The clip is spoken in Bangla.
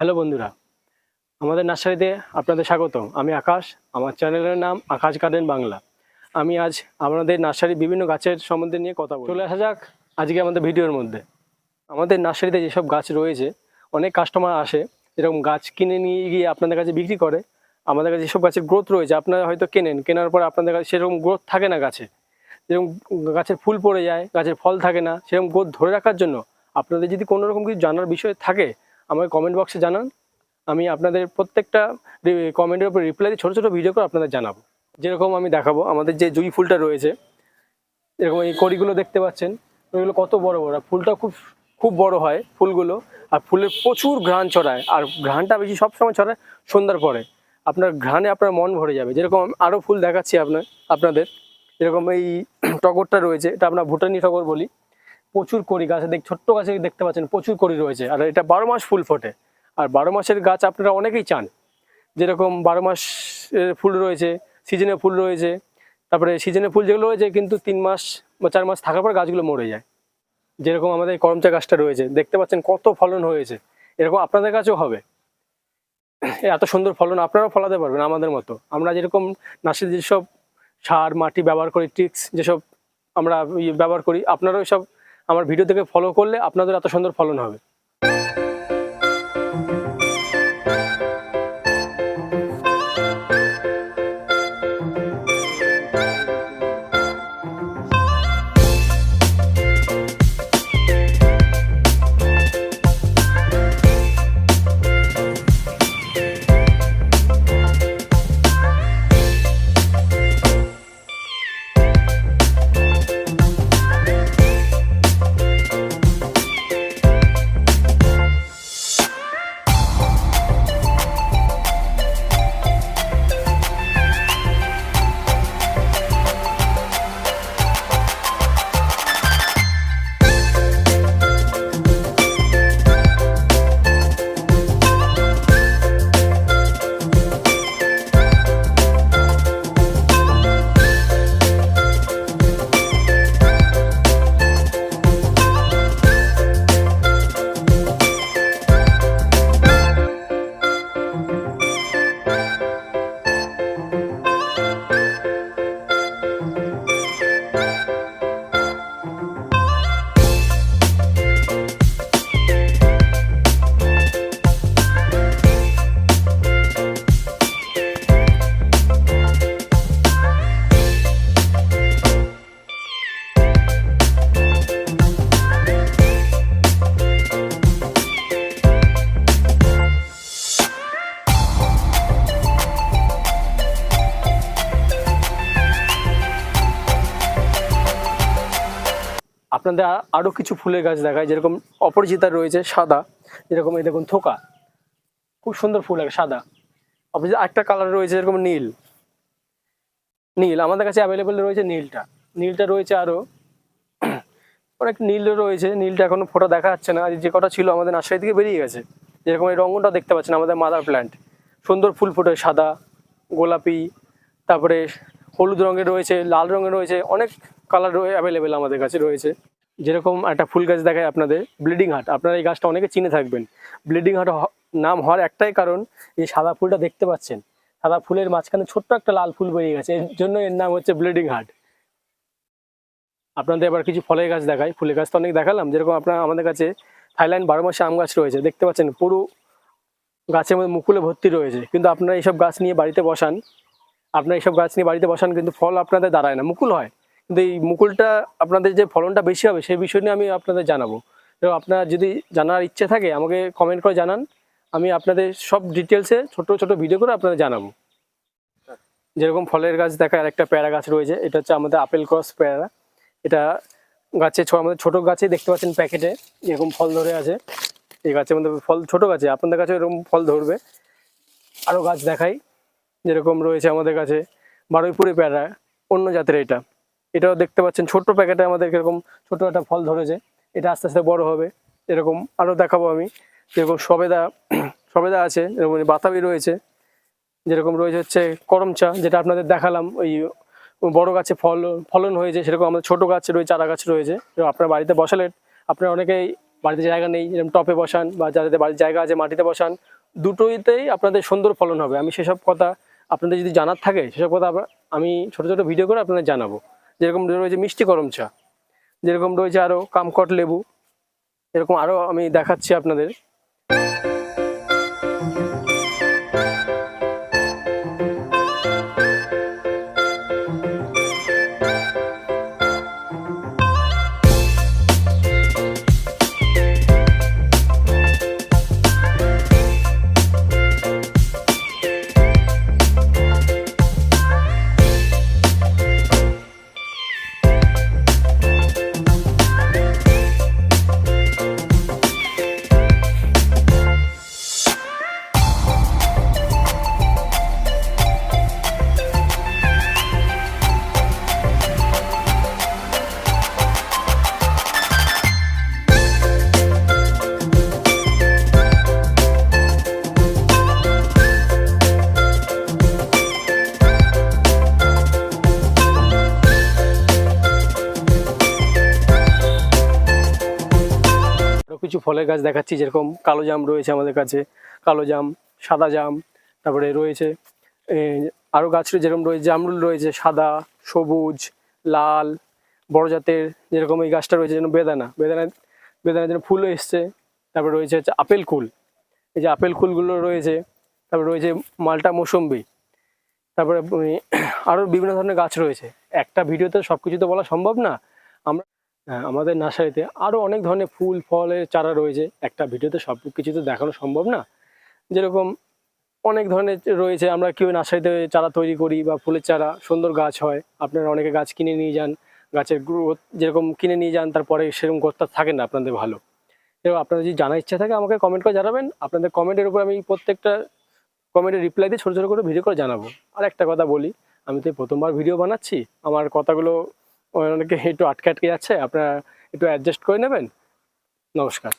হ্যালো বন্ধুরা, আমাদের নার্সারিতে আপনাদের স্বাগত আমি আকাশ, আমার চ্যানেলের নাম আকাশ গার্ডেন বাংলা। আমি আজ আমাদের নার্সারির বিভিন্ন গাছের সম্বন্ধে নিয়ে কথা বলব। চলে আসা যাক আজকে আমাদের ভিডিওর মধ্যে। আমাদের নার্সারিতে যেসব গাছ রয়েছে, অনেক কাস্টমার আসে, এরকম গাছ কিনে নিয়ে গিয়ে আপনাদের কাছে বিক্রি করে। আমাদের কাছে যেসব গাছের গ্রোথ রয়েছে, আপনারা হয়তো কেনেন, কেনার পর আপনাদের কাছে সেরকম গ্রোথ থাকে না গাছে। যেরকম গাছের ফুল পড়ে যায়, গাছের ফল থাকে না, সেরকম গ্রোথ ধরে রাখার জন্য আপনাদের যদি কোনো রকম কিছু জানার বিষয় থাকে আমাকে কমেন্ট বক্সে জানান। আমি আপনাদের প্রত্যেকটা কমেন্টের উপর রিপ্লাই দিয়ে ছোটো ছোটো ভিডিও করে আপনাদের জানাব। যেরকম আমি দেখাবো, আমাদের যে জুই ফুলটা রয়েছে, এরকম এই কড়িগুলো দেখতে পাচ্ছেন, ওইগুলো কত বড় বড়। ফুলটা খুব খুব বড় হয় ফুলগুলো, আর ফুলের প্রচুর ঘ্রাণ ছড়ায়, আর ঘ্রাণটা বেশি সবসময় ছড়ায়, সন্ধ্যার পরে। আপনার ঘ্রাণে আপনার মন ভরে যাবে। যেরকম আরও ফুল দেখাচ্ছি আপনার, আপনাদের যেরকম এই টগরটা রয়েছে, এটা আমরা ভুটানি টগর বলি। প্রচুর কড়ি গাছে, দেখ, ছোট্ট গাছে দেখতে পাচ্ছেন, প্রচুর কড়ি রয়েছে। আর এটা বারো মাস ফুল ফোটে। আর বারো মাসের গাছ আপনারা অনেকেই চান। যেরকম বারো মাস ফুল রয়েছে, সিজনে ফুল রয়েছে, তারপরে সিজনে ফুল যেগুলো রয়েছে, কিন্তু তিন মাস বা চার মাস থাকার পর গাছগুলো মরে যায়। যেরকম আমাদের করমচা গাছটা রয়েছে, দেখতে পাচ্ছেন কত ফলন হয়েছে। এরকম আপনাদের কাছেও হবে। এত সুন্দর ফলন আপনারাও ফলাতে পারবেন আমাদের মতো। আমরা যেরকম নার্সারি যেসব সার, মাটি ব্যবহার করি ট্রিক্স যেসব আমরা ইয়ে ব্যবহার করি, আপনারাও সব আমার ভিডিও থেকে ফলো করলে আপনাদের এত সুন্দর ফলন হবে। আপনাদের আরও কিছু ফুলের গাছ দেখায়, যেরকম অপরিচিতা রয়েছে সাদা, যেরকম এই দেখুন থোকা। খুব সুন্দর ফুল লাগে, সাদা। অপরিচিত একটা কালার রয়েছে যেরকম নীল। নীল, আমাদের কাছে অ্যাভেলেবেল রয়েছে নীলটা। নীলটা রয়েছে আরও অনেক নীল রয়েছে, নীলটা এখনও ফোটা দেখা যাচ্ছে না। যে কটা ছিল আমাদের নার্সারি থেকে বেরিয়ে গেছে। যেরকম এই রঙটা দেখতে পাচ্ছেন আমাদের মাদার প্ল্যান্ট সুন্দর ফুল ফোটে, সাদা, গোলাপি, তারপরে হলুদ রঙের রয়েছে, লাল রঙের রয়েছে, অনেক কালার অ্যাভেলেবেল আমাদের কাছে রয়েছে। যেরকম একটা ফুল গাছ দেখায় আপনাদের, ব্লিডিং হার্ট। আপনারা এই গাছটা অনেকে চিনে থাকবেন। ব্লিডিং হার্ট নাম হওয়ার একটাই কারণ, এই সাদা ফুলটা দেখতে পাচ্ছেন। সাদা ফুলের মাঝখানে ছোট্ট একটা লাল ফুল বেরিয়ে গেছে। এর জন্য এর নাম হচ্ছে ব্লিডিং হার্ট। আপনাদের এবার কিছু ফলের গাছ দেখাই। ফুলের গাছ তো অনেক দেখালাম। যেরকম আপনার আমাদের কাছে থাইল্যান্ড বারো মাসে আম গাছ রয়েছে। দেখতে পাচ্ছেন, পুরো গাছের মধ্যে মুকুলে ভর্তি রয়েছে। কিন্তু আপনারা এইসব গাছ নিয়ে বাড়িতে বসান, আপনারা এইসব গাছ নিয়ে বাড়িতে বসান, কিন্তু ফল আপনাদের দাঁড়ায় না। মুকুল হয়। কিন্তু এই মুকুলটা আপনাদের যে ফলনটা বেশি হবে, সেই বিষয় নিয়ে আমি আপনাদের জানাব। তো আপনার যদি জানার ইচ্ছে থাকে, আমাকে কমেন্ট করে জানান। আমি আপনাদের সব ডিটেলসে ছোট ছোট ভিডিও করে আপনাদের জানাব। যেরকম ফলের গাছ দেখা আর একটা পেয়ারা গাছ রয়েছে। এটা হচ্ছে আমাদের আপেল ক্রস প্যারা। এটা গাছে আমাদের ছোট গাছে দেখতে পাচ্ছেন প্যাকেটে এরকম ফল ধরে আছে। এই গাছের মধ্যে ফল ছোট গাছে, আপনাদের কাছে এরকম ফল ধরবে। আরও গাছ দেখাই। যেরকম রয়েছে আমাদের কাছে বারুইপুরে প্যারা, অন্য জাতের এটা। এটাও দেখতে পাচ্ছেন, ছোট্ট প্যাকেটে আমাদের এরকম ছোট একটা ফল ধরেছে। এটা আস্তে আস্তে বড় হবে, এরকম আরও দেখাবো আমি। যেরকম সবেদা সবেদা আছে এরকম বাতাবি রয়েছে, যেরকম রয়েছে হচ্ছে করমচা, যেটা আপনাদের দেখালাম, ওই বড় গাছে ফল, ফলন হয়েছে, সেরকম আমাদের ছোট গাছ রয়েছে, চারা গাছ রয়েছে। আপনার বাড়িতে বসালেন আপনার অনেকেই বাড়িতে জায়গা নেই, যেরকম টপে বসান বা যাদের বাড়ির জায়গা আছে মাটিতে বসান, দুটোইতেই আপনাদের সুন্দর ফলন হবে। আমি সেসব কথা আপনাদের যদি জানার থাকে, সেসব কথা আমি ছোট ছোট ভিডিও করে আপনাদের জানাব। যেরকম রয়েছে মিষ্টি গরম চা, যেরকম রয়েছে আরও কামকট লেবু, এরকম আরও আমি দেখাচ্ছি আপনাদের। কিছু ফলের গাছ দেখাচ্ছি, যেরকম কালো জাম রয়েছে আমাদের কাছে, কালো জাম, সাদা জাম, তারপরে রয়েছে আরও গাছ যেরকম রয়েছে, জামরুল রয়েছে, সাদা, সবুজ, লাল, বড় জাতের যেরকম এই গাছটা রয়েছে, যেন বেদানা বেদানা বেদানা যেন ফুলও এসছে, তারপরে রয়েছে হচ্ছে আপেল কুল, এই যে আপেল কুলগুলো রয়েছে, তারপরে রয়েছে মালটা মৌসম্বি, তারপরে আরও বিভিন্ন ধরনের গাছ রয়েছে, একটা ভিডিওতে সব কিছু তো বলা সম্ভব না আমাদের নার্সারিতে আরও অনেক ধরনের ফুল, ফলের চারা রয়েছে। একটা ভিডিওতে সব কিছু তো দেখানো সম্ভব না। যেরকম অনেক ধরনের রয়েছে। আমরা কেউ নার্সারিতে চারা তৈরি করি বা ফুলের চারা, সুন্দর গাছ হয়। আপনারা অনেকে গাছ কিনে নিয়ে যান, গাছের গ্রোথ যেরকম কিনে নিয়ে যান, তারপরে সেরকম গ্রোথটা থাকে না আপনাদের ভালো। এবার আপনাদের যদি জানার ইচ্ছা থাকে, আমাকে কমেন্ট করে জানাবেন। আপনাদের কমেন্টের উপর আমি প্রত্যেকটা কমেন্টের রিপ্লাই দিয়ে ছোটো ছোটো করে ভিডিও করে জানাব। আর একটা কথা বলি, আমি তো প্রথমবার ভিডিও বানাচ্ছি। আমার কথাগুলো অনেকে একটু আটকে আটকে যাচ্ছে আপনারা একটু অ্যাডজাস্ট করে নেবেন। নমস্কার।